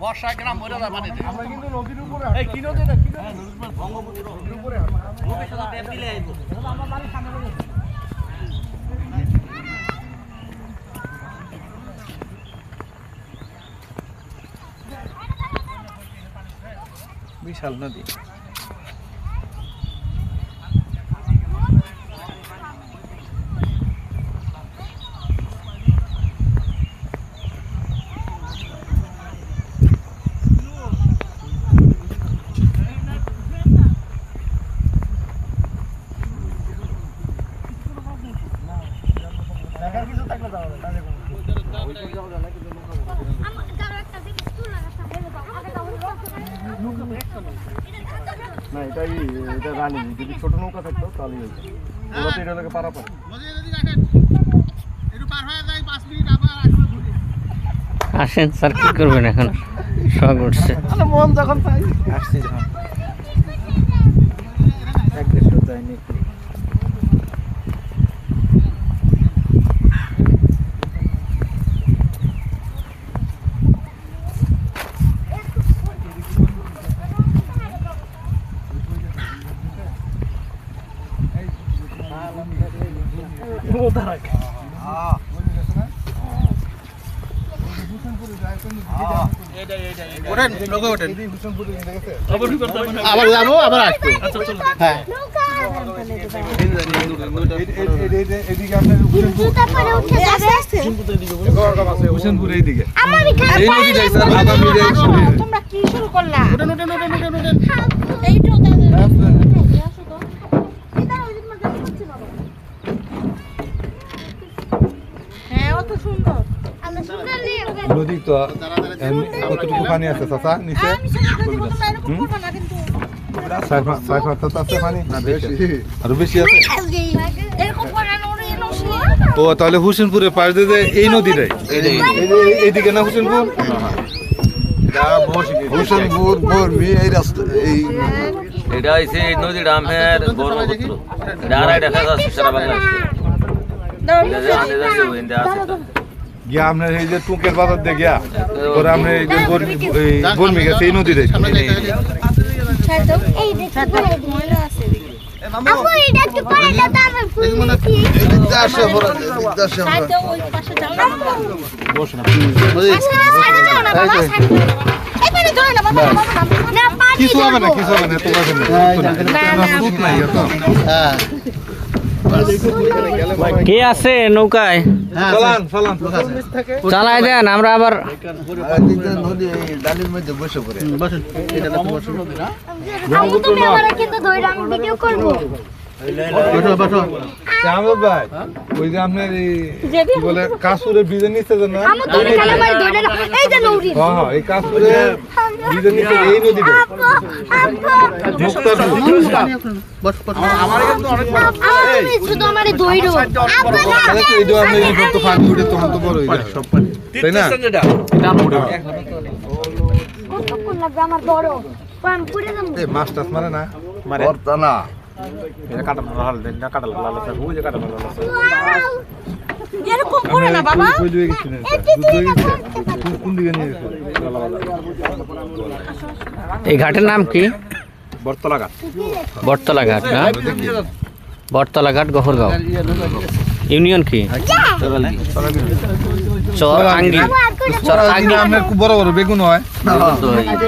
বর্ষায় গ্রাম মরে যায় পানিতে আমরা কিন্তু নদীর উপরে এই কি নদী এটা? কি নদী? নদীর উপরে বিশাল নদী দেখার কিছু থাকলে যাওয়া যায় তাহলে কোনো না এটাই এটা রানি যদি ছোট নৌকা থাকতো তাহলে হতো। ওরা তো এটা লাগে পারাপার। আসেন স্যার কি করবেন এখন? শখ উঠছে। মন যখন পাই আসছি যখন। এক দেড়শো যায়নি। আবার যাব আবার আসব। হ্যাঁ। তোমরা কি শুরু করলা? এইটো হ্যাঁ অত সুন্দর নদী তো কতটুকু পানি আছে চাচা নিচে? ছয় আছে পানি? বেশি। আরও বেশি আছে? ও তাহলে হুসেনপুরের পাশ দিয়ে এই নদীটাই? এইদিকে না হুসেনপুর? হোসেনপুর বর্মি এই রাস্তা এই এটা হচ্ছে এই নদীর আমের ব্রহ্মপুত্র এটা আড়াই দেখা যাচ্ছে সারা বাংলাদেশে। গিয়া আপনার এই যে টুকের বাজার দিয়ে গিয়া পরে আমরা এই যে বর্মি গেছে এই নদীটাই এই দেখো ময়লা আছে আপু এটা একটু পরে দাও তো আমার ফুল দিয়েছি দেশে ভরা দেশে ভরা সাইডে ওই পাশে যাও না বস না সাইডে যাও না বাবা সাইডে এই পানি ধরে না বাবা বাবা না পানি কিছু হবে না কিছু হবে না তো হবে না না না সুখ নাই এত কে আছে নৌকায় চালাই দেন আমরা আবার ডালির মধ্যে বসে পড়ে। আপু ভাই ওই যে আপনার কি বলে যে না? আমু তুমি ধরে এই যে নৌরি হ্যাঁ হ্যাঁ এই কাসুরের বীজের নিচে এই নদীটা আপু আপু মুক্তার আমার কিন্তু অনেক বড় আমি শুধু আমারে ধইরো তাহলে তো এই যে আপনি এই তো পানি উঠে তখন তো বড় হয়ে সব পানি। তাই না? কতক্ষণ লাগবে আমার বড়? পান পুরে যাব। এই মাছ টাছ মারে না। ভর্তা না না না কোন দিকে নিয়ে এই ঘাটের নাম কি? বর্তলা ঘাট। বটতলা ঘাট না? বটতলা ঘাট গফরগাঁও। ইউনিয়ন কি? চর আঙ্গি। চর আঙ্গি। খুব বড় বড় বেগুন হয়।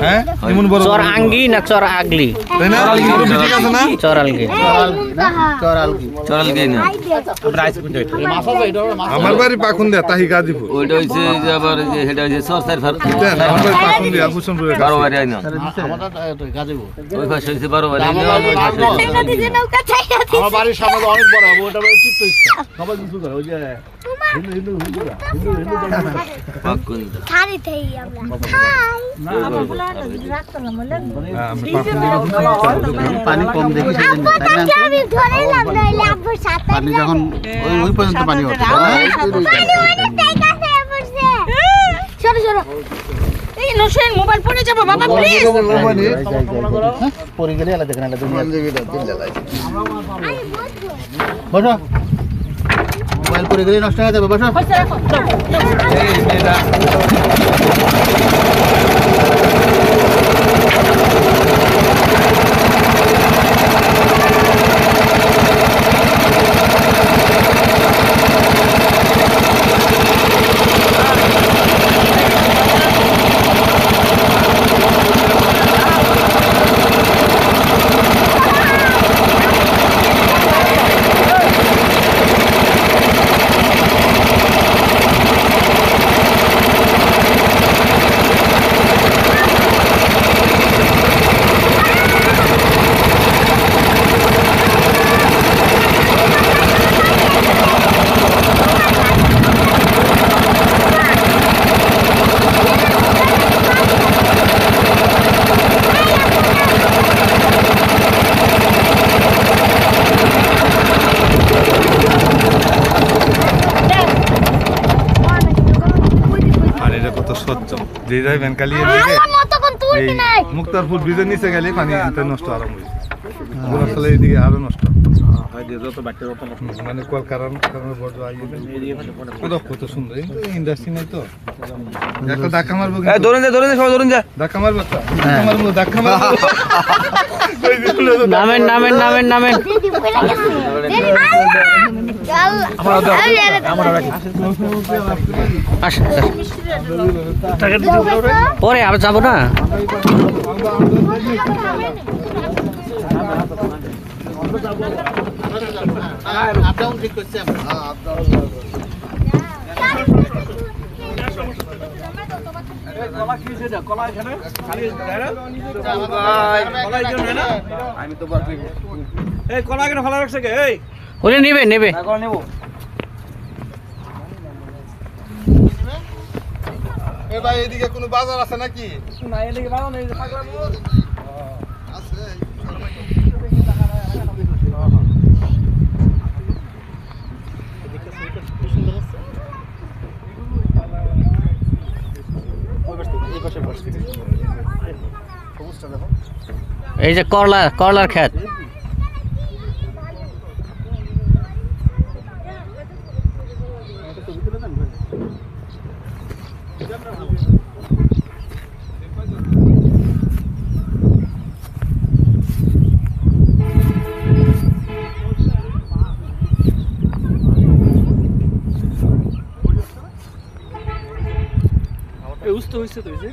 হ্যাঁ? এমন বড় চর আঙ্গি না চর আগলি? তাই না? আছে না? চর আলগি আমার বাড়ি পাকুন্দিয়া তাহি গাজীপুর। ওইটা হচ্ছে এই যে আবার যে আমার বাড়ি বারো বাড়ি আইনা। আমাদের গাজীপুর। ওই পাশে বারো বাড়ি আইনা। আমার বাড়ির সামনে অনেক বড় ওটা চিত্ত সবাই কিছু করে ওই যে হ্যাঁ, পানি কম দেখি পানি যখন ওই পর্যন্ত পানি হয়ে মোবাইল ফোনে যাব বাবা প্লিজ পরে গেলে দেখেন বসো মোবাইল পরে গেলে নষ্ট হয়ে যাবে বসো হইছে রাখো এই মেয়েটা যাইবেন কালি এই মুক্তারপুর ব্রিজের নিচে গেলে পানি এতে নষ্ট আরম্ভ হয়েছে। গোলাপতলা এইদিকে আরও নষ্ট। হুম, মানে কলকারণ কারণে বড় আইয়ে কত সুন্দর ইন্ডাস্ট্রি নাই তো। একটা ধাক্কা মারবো। ধরুন যা ধরুন যা সবাই ধরুন যা। ধাক্কা মারবো একটা? ধাক্কা মারবো ধাক্কা মারবো? নামেন নামেন নামেন নামেন। পরে আর যাব না? আমি তো এই কলা এখানে ফেলা রাখছে কে? এই। ওরে নেবে নেবে। এ ভাই এদিকে কোনো বাজার আছে নাকি? না এদিকে বাবা নেই পাগলা এই যে করলা করলার খেত এই উস্ত হইছে তো এই যে